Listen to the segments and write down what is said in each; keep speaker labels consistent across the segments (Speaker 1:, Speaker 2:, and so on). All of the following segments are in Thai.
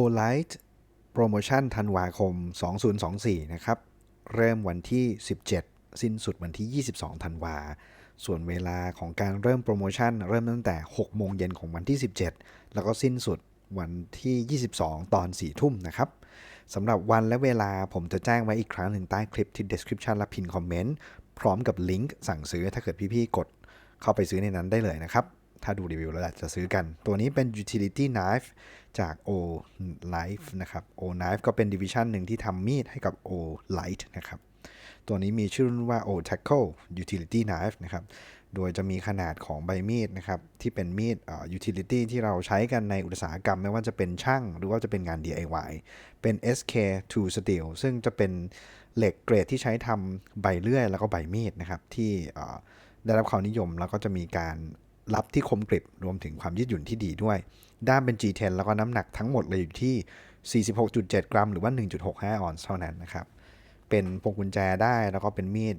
Speaker 1: o l i g h t โปรโมชั่นธันวาคม 2024 นะครับ เริ่มวันที่ 17 สิ้นสุดวันที่ 22 ธันวา ส่วนเวลาของการเริ่มโปรโมชั่น เริ่มตั้งแต่ 6 โมงเย็นของวันที่ 17 แล้วก็สิ้นสุดวันที่ 22 ตอน 4 ทุ่มนะครับสำหรับวันและเวลาผมจะแจ้งไว้อีกครั้งหนึ่งใต้คลิปที่ description และพินคอมเมนต์ พร้อมกับลิงก์สั่งซื้อถ้าเกิดพี่ๆกดเข้าไปซื้อในนั้นได้เลยนะครับ ถ้าดูรีวิวแล้วอาจจะซื้อกัน ตัวนี้เป็น utility knife จาก O Life นะครับ O Knife ก็เป็น division หนึ่งที่ทำมีดให้กับ O Light นะครับ ตัวนี้มีชื่อรุ่นว่า O Tackle Utility Knife นะครับ โดยจะมีขนาดของใบมีดนะครับ ที่เป็นมีด utility ที่เราใช้กันในอุตสาหกรรม ไม่ว่าจะเป็นช่าง หรือว่าจะเป็นงาน DIY เป็น SK2 Steel ซึ่งจะเป็นเหล็กเกรดที่ใช้ทำใบเลื่อยแล้วก็ใบมีดนะครับที่ได้รับความนิยมแล้วก็จะมีการ รับที่คมกริบรวมถึงความยืดหยุ่นที่ดีด้วย ด้ามเป็น G10 แล้วก็น้ำหนักทั้งหมดเลยอยู่ที่ 46.7 กรัม หรือว่า 1.65 ออนซ์เท่านั้นนะครับ เป็นพวงกุญแจได้แล้วก็เป็นมีด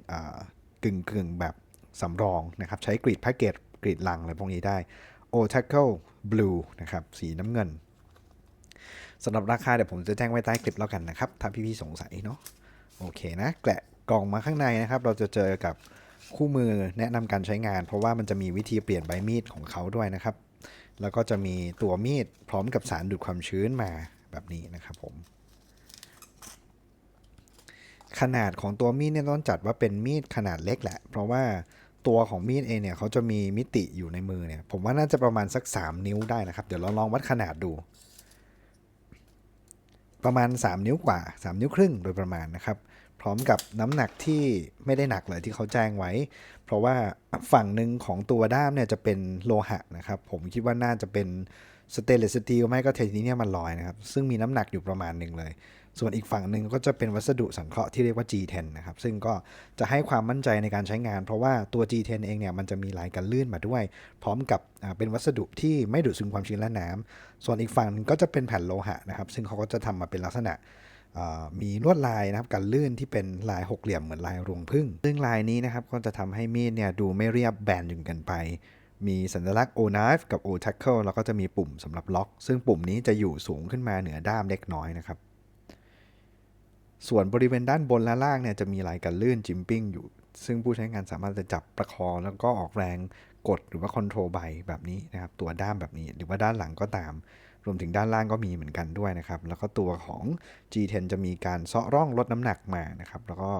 Speaker 1: กึ่งกึ่งแบบสำรองนะครับ ใช้กรีดแพ็กเกจกรีดลังอะไรพวกนี้ได้ O Tackle Blue นะครับ สีน้ำเงินสำหรับราคาเดี๋ยวผมจะแจ้งไว้ใต้คลิปแล้วกันนะครับ ถ้าพี่ๆสงสัยเนาะโอเคนะ แกะกล่องมาข้างในนะครับ เราจะเจอกับ คู่มือแนะนำการใช้งาน เพราะว่ามันจะมีวิธีเปลี่ยนใบมีดของเขาด้วยนะครับ แล้วก็จะมีตัวมีดพร้อมกับสารดูดความชื้นมาแบบนี้นะครับผม ขนาดของตัวมีดเนี่ยต้องจัดว่าเป็นมีดขนาดเล็กแหละ เพราะว่าตัวของมีดเองเนี่ยเขาจะมีมิติอยู่ในมือเนี่ย ผมว่าน่าจะประมาณสัก 3 นิ้วได้นะครับ เดี๋ยวเราลองวัดขนาดดู ประมาณ 3 นิ้วกว่า 3 นิ้วครึ่งโดยประมาณนะครับ พร้อมกับน้ำหนักที่ไม่ได้หนักเลยที่เขาแจ้งไว้ เพราะว่าฝั่งหนึ่งของตัวด้ามเนี่ยจะเป็นโลหะนะครับ ผมคิดว่าน่าจะเป็นสเตนเลสสตีลไม่ก็ไทเทเนียมมันลอยนะครับ ซึ่งมีน้ำหนักอยู่ประมาณหนึ่งเลย ส่วนอีกฝั่งหนึ่งก็จะเป็นวัสดุสังเคราะห์ที่เรียกว่า G10 นะครับ ซึ่งก็จะให้ความมั่นใจในการใช้งาน เพราะว่าตัว G10 เองเนี่ยมันจะมีลายกันลื่นมาด้วย พร้อมกับเป็นวัสดุที่ไม่ดูดซึมความชื้นและน้ำส่วนอีกฝั่งก็จะเป็นแผ่นโลหะนะครับ ซึ่งเขาก็จะทำมาเป็นลักษณะ มีลวดลายนะครับกันลื่นที่เป็นลายหกเหลี่ยมเหมือนลายรวงพึ่งซึ่งลายนี้นะครับก็จะทำให้มีดเนี่ยดูไม่เรียบแบนจนเกินไป มีสัญลักษณ์ O knife กับ O tackle แล้วก็จะมีปุ่มสำหรับล็อก ซึ่งปุ่มนี้จะอยู่สูงขึ้นมาเหนือด้ามเล็กน้อยนะครับ ส่วนบริเวณด้านบนและล่างเนี่ยจะมีลายกันลื่นจิมปิ้งอยู่ ซึ่งผู้ใช้งานสามารถจะจับประคองแล้วก็ออกแรงกดหรือว่าคอนโทรลใบแบบนี้นะครับตัวด้ามแบบนี้ หรือว่าด้านหลังก็ตาม รวมถึงด้านล่างก็มีเหมือนกันด้วยนะครับ แล้วก็ตัวของ G10 จะมีการเซาะร่องลดน้ำหนักมานะครับ แล้วก็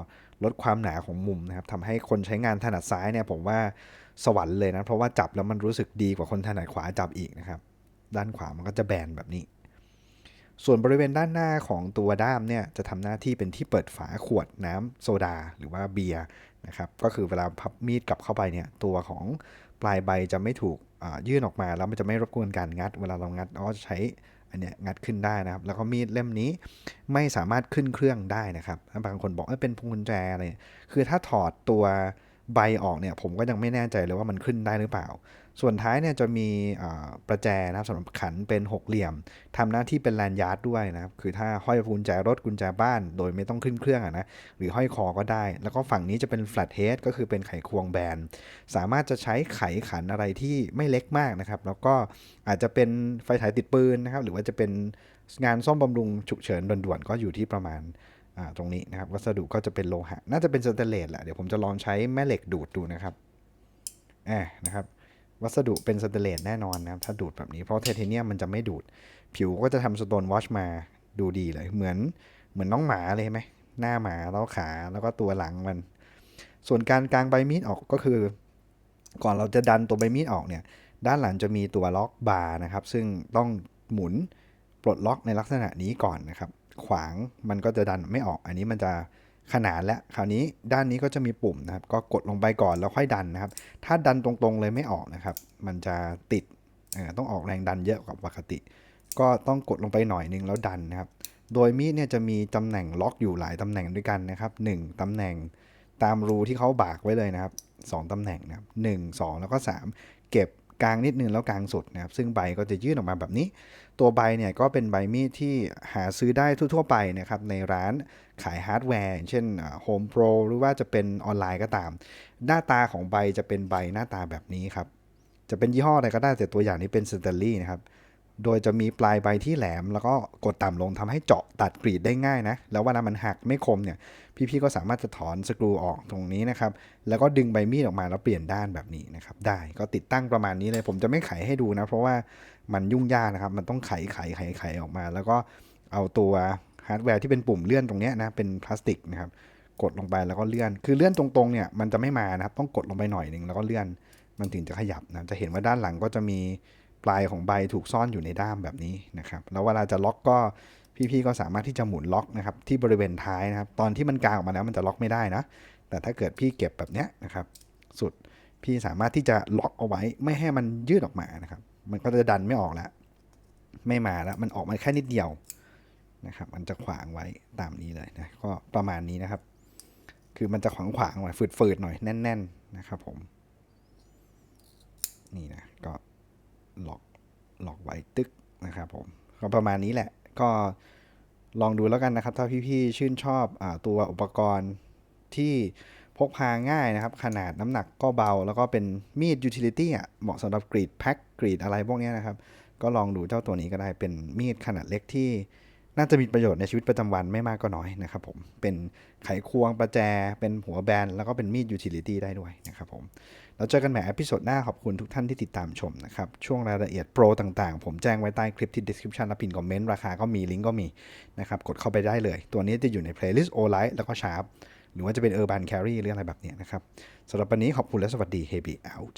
Speaker 1: ลดความหนาของมุมนะครับทำให้คนใช้งานถนัดซ้ายเนี่ยผมว่าสวรรค์เลยนะ เพราะว่าจับแล้วมันรู้สึกดีกว่าคนถนัดขวาจับอีกนะครับ ด้านขวามันก็จะแบนแบบนี้ ส่วนบริเวณด้านหน้าของตัวด้ามเนี่ยจะทำหน้าที่เป็นที่เปิดฝาขวดน้ำโซดา หรือว่าเบียร์นะครับ ก็คือเวลาพับมีดกลับเข้าไปเนี่ยตัวของปลายใบจะไม่ถูก ยื่นออกมาแล้วมันจะไม่รบกวนการงัด เวลาเรางัดอ๋อจะใช้อันเนี้ยงัดขึ้นได้นะครับ แล้วก็มีดเล่มนี้ไม่สามารถขึ้นเครื่องได้นะครับบางคนบอกว่าเป็นพวงกุญแจอะไรคือถ้าถอดตัว ใบออกเนี่ยผมก็ยังไม่แน่ใจเลยว่ามันขึ้นได้หรือเปล่า ส่วนท้ายเนี่ยจะมีประแจนะครับสำหรับขันเป็นหกเหลี่ยมทำหน้าที่เป็นแลนยาร์ดด้วยนะครับ คือถ้าห้อยกุญแจรถกุญแจบ้าน โดยไม่ต้องขึ้นเครื่องอะนะ หรือห้อยคอก็ได้ แล้วก็ฝั่งนี้จะเป็น flat head ก็คือเป็นไขควงแบน สามารถจะใช้ไขขันอะไรที่ไม่เล็กมากนะครับ แล้วก็อาจจะเป็นไฟฉายติดปืนนะครับ หรือว่าจะเป็นงานซ่อมบำรุงฉุกเฉินด่วนๆก็อยู่ที่ประมาณ ตรงนี้นะครับ วัสดุก็จะเป็นโลหะ น่าจะเป็นสแตนเลสแหละ เดี๋ยวผมจะลองใช้แม่เหล็กดูดดูนะครับแอบนะครับ วัสดุเป็นสแตนเลสแน่นอนนะครับ ถ้าดูดแบบนี้ เพราะไทเทเนียมมันจะไม่ดูด ผิวก็จะทำสโตนวอชมาดูดีเลย เหมือนเหมือนน้องหมาเลยไหม หน้าหมาแล้วขาแล้วก็ตัวหลังมัน ส่วนการกางใบมีดออกก็คือ ก่อนเราจะดันตัวใบมีดออกเนี่ย ด้านหลังจะมีตัวล็อกบาร์นะครับ ซึ่งต้องหมุนปลดล็อกในลักษณะนี้ก่อนนะครับ ขวางมันก็จะดันไม่ออก อันนี้มันจะขนานและคราวนี้ด้านนี้ก็จะมีปุ่มนะครับ ก็กดลงไปก่อนแล้วค่อยดันนะครับ ถ้าดันตรงๆเลยไม่ออกนะครับ มันจะติดต้องออกแรงดันเยอะกว่าปกติ ก็ต้องกดลงไปหน่อยนึงแล้วดันนะครับ โดยมีดเนี่ยจะมีตำแหน่งล็อกอยู่หลายตำแหน่งด้วยกันนะครับ 1ตำแหน่งตามรูที่เขาบากไว้เลยนะครับ 2ตำแหน่งนะครับ1 2 แล้วก็ 3 เก็บกลางนิดนึงแล้วกลางสุดนะครับ ซึ่งใบก็จะยื่นออกมาแบบนี้ ตัวใบเนี่ยก็เป็นใบมีดที่หาซื้อได้ทั่วๆไปนะครับในร้านขายฮาร์ดแวร์เช่น Home Pro หรือว่าจะเป็นออนไลน์ก็ตาม หน้าตาของใบจะเป็นใบหน้าตาแบบนี้ครับ จะเป็นยี่ห้ออะไรก็ได้แต่ตัวอย่างนี้เป็นสเตลลี่นะครับโดยจะมีปลายใบที่แหลม แล้วก็กดต่ำลงทำให้เจาะตัดกรีดได้ง่ายนะ แล้วเวลามันหักไม่คมเนี่ย พี่ๆก็สามารถจะถอนสกรูออกตรงนี้นะครับ แล้วก็ดึงใบมีดออกมาแล้วเปลี่ยนด้านแบบนี้นะครับ ได้ก็ติดตั้งประมาณนี้เลย ผมจะไม่ไขให้ดูนะ เพราะว่า มันยุ่งยากนะครับ มันต้องไขไขไขไขออกมา แล้วก็เอาตัวฮาร์ดแวร์ที่เป็นปุ่มเลื่อนตรงนี้นะ เป็นพลาสติกนะครับ กดลงไปแล้วก็เลื่อน คือเลื่อนตรงๆเนี่ยมันจะไม่มานะครับ ต้องกดลงไปหน่อยหนึ่งแล้วก็เลื่อน มันถึงจะขยับนะ จะเห็นว่าด้านหลังก็จะมีปลายของใบถูกซ่อนอยู่ในด้ามแบบนี้นะครับ แล้วเวลาจะล็อกก็พี่ๆก็สามารถที่จะหมุนล็อกนะครับที่บริเวณท้ายนะครับ ตอนที่มันกางออกมาแล้วมันจะล็อกไม่ได้นะ แต่ถ้าเกิดพี่เก็บแบบเนี้ยนะครับ สุดพี่สามารถที่จะล็อกเอาไว้ไม่ให้มันยืดออกมานะครับ มันก็จะดันไม่ออกแล้ว ไม่มาแล้ว มันออกมาแค่นิดเดียวนะครับ มันจะขวางไว้ตามนี้เลยนะ ก็ประมาณนี้นะครับ คือมันจะขวางขวางๆหน่อยฝืดๆหน่อยแน่น ๆ นะครับผม นี่นะ ก็ล็อกล็อกไว้ตึกนะครับผม ก็ประมาณนี้แหละ ก็ลองดูแล้วกันนะครับ ถ้าพี่ๆชื่นชอบอตัวอุปกรณ์ที่ พกพาง่ายนะครับ ขนาดน้ำหนักก็เบา แล้วก็เป็นมีดยูทิลิตี้อะเหมาะสำหรับกรีดแพ็คกรีดอะไรพวกนี้นะครับ ก็ลองดูเจ้าตัวนี้ก็ได้เป็นมีดขนาดเล็กที่ น่าจะมีประโยชน์ในชีวิตประจำวันไม่มากก็น้อยนะครับผมเป็นไขควงประแจ เป็นหัวแบน แล้วก็เป็นมีดยูทิลิตี้ได้ด้วยนะครับผมเราเจอกันใหม่อพิโซดหน้าขอบคุณทุกท่านที่ติดตามชมนะครับ ช่วงรายละเอียดโปรต่างๆ ผมแจ้งไว้ใต้คลิปที่ description และพินคอมเมนต์ราคาก็มีลิงก์ก็มีนะครับกดเข้าไปได้เลย ตัวนี้จะอยู่ใน playlist o l i g h t แล้วก็ Sharp หรือว่าจะเป็น Urban Carry หรืออะไรแบบนี้นะครับสำหรับวันนี้ขอบคุณและสวัสดี Heavy out